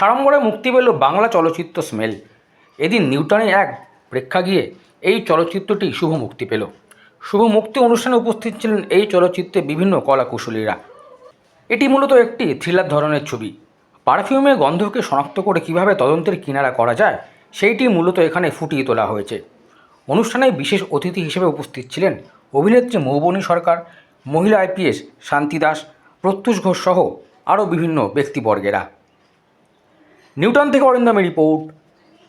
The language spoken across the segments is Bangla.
সাড়ম্বরে মুক্তি পেল বাংলা চলচ্চিত্র স্মেল। এদিন নিউটনে এক প্রেক্ষাগৃহে এই চলচ্চিত্রটি শুভ মুক্তি পেল। শুভ মুক্তি অনুষ্ঠানে উপস্থিত ছিলেন এই চলচ্চিত্রে বিভিন্ন কলাকুশলীরা। এটি মূলত একটি থ্রিলার ধরনের ছবি। পারফিউমের গন্ধকে শনাক্ত করে কীভাবে তদন্তের কিনারা করা যায়, সেইটি মূলত এখানে ফুটিয়ে তোলা হয়েছে। অনুষ্ঠানে বিশেষ অতিথি হিসেবে উপস্থিত ছিলেন অভিনেত্রী মৌবনী সরকার, মহিলা আইপিএস শান্তি দাস, প্রত্যুষ ঘোষ সহ আরও বিভিন্ন ব্যক্তিবর্গেরা। নিউটন থেকে অরিন্দমের রিপোর্ট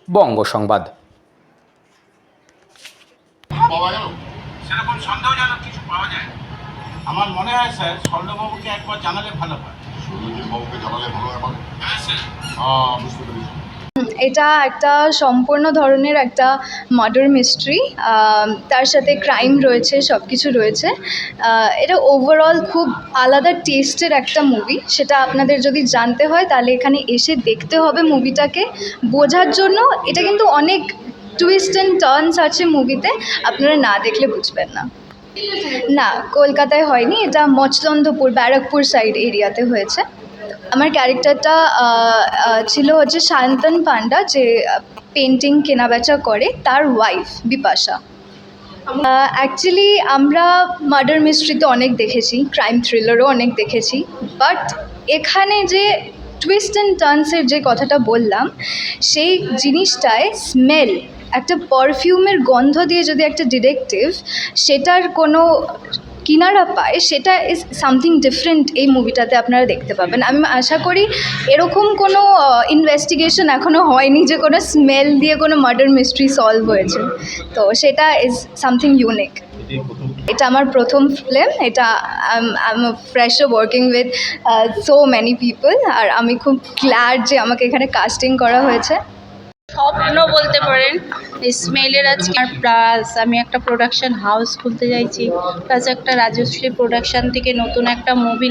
বঙ্গ সংবাদ। পাওয়া গেল সেরকম সন্দেহজনক কিছু পাওয়া যায় আমার মনে হয় স্যার স্বর্ণবাবুকে একবার জানালে ভালো হয়। সুরজিৎ জানালে ভালো হয় মানে? হ্যাঁ স্যার। হ্যাঁ বুঝতে পেরেছি। এটা একটা সম্পূর্ণ ধরনের একটা মার্ডার মিস্ট্রি তার সাথে ক্রাইম রয়েছে সব কিছু রয়েছে এটা ওভারঅল খুব আলাদা টেস্টের একটা মুভি সেটা আপনাদের যদি জানতে হয়, তাহলে এখানে এসে দেখতে হবে মুভিটাকে বোঝার জন্য এটা কিন্তু অনেক টুইস্ট অ্যান্ড টার্নস আছে মুভিতে আপনারা না দেখলে বুঝবেন না। না, কলকাতায় হয়নি, এটা মচলন্দপুর, ব্যারাকপুর সাইড এরিয়াতে হয়েছে। আমার ক্যারেক্টারটা ছিল হচ্ছে শান্তন পান্ডা, যে পেন্টিং কেনাবেচা করে, তার ওয়াইফ বিপাশা। অ্যাকচুয়ালি আমরা মার্ডার মিস্ট্রি তো অনেক দেখেছি ক্রাইম থ্রিলারও অনেক দেখেছি বাট এখানে যে টুইস্ট অ্যান্ড টার্নসের যে কথাটা বললাম, সেই জিনিসটায় স্মেল একটা পারফিউমের গন্ধ দিয়ে যদি একটা ডিটেকটিভ সেটার কোনো কিনারা পায়, সেটা ইজ সামথিং ডিফারেন্ট এই মুভিটাতে আপনারা দেখতে পাবেন। আমি আশা করি এরকম কোনো ইনভেস্টিগেশন এখনও হয়নি যে কোনো স্মেল দিয়ে কোনো মার্ডার মিস্ট্রি সলভ হয়েছে। তো সেটা ইজ সামথিং ইউনিক এটা আমার প্রথম ফিল্ম এটা Fresho working with so many people আর আমি খুব গ্ল্যাড যে আমাকে এখানে কাস্টিং করা হয়েছে। স্বপ্ন বলতে পারেন স্মেলের আজকে আর প্লাস আমি একটা প্রোডাকশন হাউস খুলতে চাইছি প্লাস একটা রাজশ্রী প্রোডাকশন থেকে নতুন একটা মুভি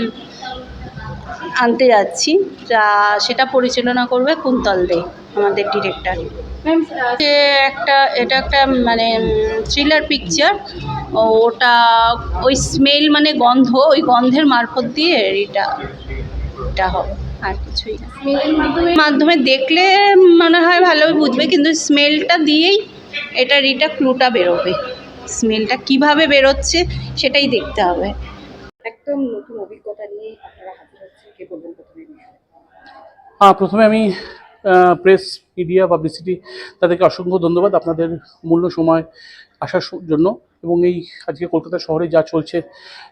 আনতে যাচ্ছি, যা সেটা পরিচালনা করবে কুন্তল দে, আমাদের ডিরেক্টর যে একটা, এটা একটা মানে থ্রিলার পিকচার ওটা ওই স্মেল মানে গন্ধ, ওই গন্ধের মারফত দিয়ে এটা এটা হবে। আর কিছুই না। মাধ্যমে দেখলে মনে হয় ভালোই বুঝবে কিন্তু স্মেলটা দিয়েই এটা রিটা ক্লুটা বেরোবে। স্মেলটা কীভাবে বেরোচ্ছে সেটাই দেখতে হবে। একদম নতুন অভিজ্ঞতা নিয়ে আপনারা হাজির হচ্ছেন কে বলবেন প্রথমে? হ্যাঁ প্রথমে আমি প্রেস মিডিয়া পাবলিসিটি তাদেরকে অসংখ্য ধন্যবাদ আপনাদের মূল্য সময় আসার জন্য। এবং এই আজকে কলকাতা শহরে যা চলছে,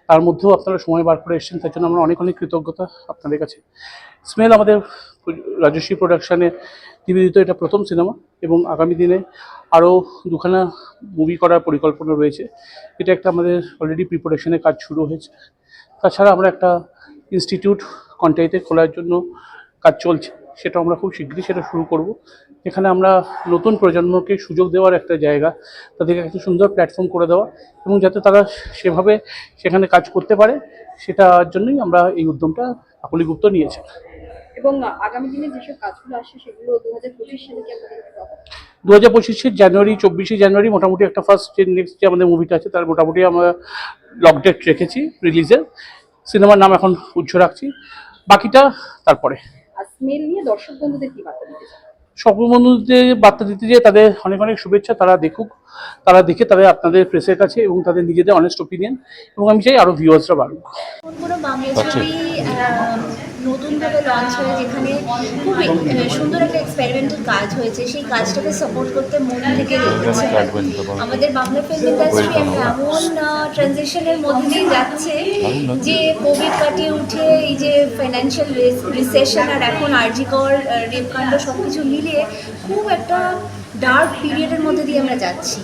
তার মধ্যেও আপনারা সময় বার করে এসেছেন, তার জন্য আমরা অনেক অনেক কৃতজ্ঞতা আপনাদের কাছে। স্মেল আমাদের রাজস্বী প্রোডাকশানে নিবেদিত এটা প্রথম সিনেমা এবং আগামী দিনে আরও দুখানা মুভি করার পরিকল্পনা রয়েছে। এটা একটা আমাদের অলরেডি প্রিপারেশনের কাজ শুরু হয়েছে। তাছাড়া আমরা একটা ইনস্টিটিউট কন্টাইতে খোলার জন্য কাজ চলছে। সেটা আমরা খুব শীঘ্রই সেটা শুরু করব। এখানে আমরা নতুন প্রজন্মকে সুযোগ দেওয়ার একটা জায়গা তাদেরকে একটা সুন্দর প্ল্যাটফর্ম করে দেওয়া এবং যাতে তারা সেভাবে সেখানে কাজ করতে পারে সেটার জন্যই আমরা এই উদ্যমটা আকুলিগুপ্ত নিয়েছে। এবং আগামী দিনে যেসব কাজগুলো আসছে সেগুলো দু হাজার পঁচিশ সালে কি? দু হাজার পঁচিশের জানুয়ারি চব্বিশে জানুয়ারি মোটামুটি একটা ফার্স্ট যে নেক্সট যে আমাদের মুভিটা আছে তার মোটামুটি আমরা লক ডেট রেখেছি রিলিজের সিনেমার নাম এখন উজ্জ্ব রাখছি। বাকিটা তারপরে। আর স্মেল নিয়ে দর্শক বন্ধুদের কি বার্তা দিতে চান? সর্ববন্ধুদের বার্তা দিতে যে তাদের অনেক অনেক শুভেচ্ছা তারা দেখুক তারা দেখে তাদের আপনাদের প্রেসের কাছে এবং তাদের নিজেদের অনেস্ট ওপিনিয়ন এবং আমি চাই আরও ভিউয়ার্সরা বাড়ুক। কোনো বাংলা ছবি আহ, নতুনভাবে লঞ্চ হয়ে যেখানে খুবই সুন্দর একটা এক্সপেরিমেন্টাল কাজ হয়েছে। সেই কাজটাকে সাপোর্ট করতে মন থেকে লেগেছে আমাদের বাংলা ফিল্ম ইন্ডাস্ট্রি এমন ট্রানজিশনের মধ্যে দিয়ে যাচ্ছে যে কোভিড কাটিয়ে উঠে এই যে ফাইন্যান্সিয়াল রিসেশন আর এখন আর্জিকর রেপকাণ্ড সব কিছু মিলিয়ে খুব একটা ডার্ক পিরিয়ডের মধ্যে দিয়ে আমরা যাচ্ছি।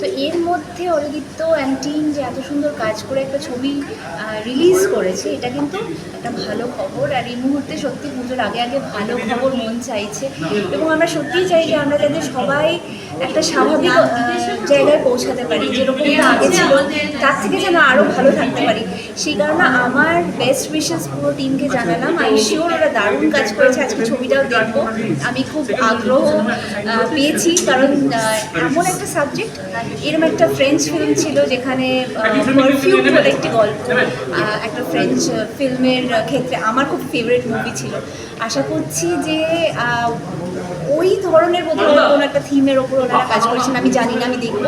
তো এর মধ্যে অরিদিত্য অ্যান্ড টিম যে এত সুন্দর কাজ করে একটা ছবি রিলিজ করেছে, এটা কিন্তু একটা ভালো খবর। আর এই মুহূর্তে সত্যি পুজোর আগে আগে ভালো খবর মন চাইছে। এবং আমরা সত্যিই চাই যে আমরা যাতে সবাই একটা স্বাভাবিক জায়গায় পৌঁছাতে পারি যেরকমটা আগে ছিল, তার থেকে যেন আরও ভালো থাকতে পারি। সেই কারণে আমার বেস্ট উইশেস পুরো টিমকে জানালাম। আই শিওর ওরা দারুণ কাজ করেছে। আজকে ছবিটাও দেখব। আমি খুব আগ্রহ পেয়েছি। কারণ এমন একটা সাবজেক্ট এরকম একটা ফ্রেঞ্চ ফিল্ম ছিল যেখানে পারফিউম বলে একটি গল্প একটা ফ্রেঞ্চ ফিল্মের ক্ষেত্রে আমার খুব ফেভারিট মুভি ছিল। আশা করছি যে ওই ধরনের বোধহয় কোনো একটা থিমের ওপর ওনারা কাজ করেছেন আমি জানি না আমি দেখব।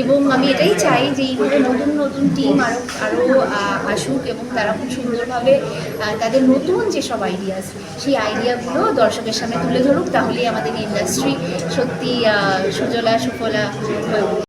এবং আমি এটাই চাই যে এইভাবে নতুন নতুন টিম আরও আরও আসুক এবং তারা খুব সুন্দরভাবে তাদের নতুন যেসব আইডিয়াস সেই আইডিয়াগুলো দর্শকের সামনে তুলে ধরুক তাহলেই আমাদের ইন্ডাস্ট্রি সত্যি সুজলা সুফলা হয়ে।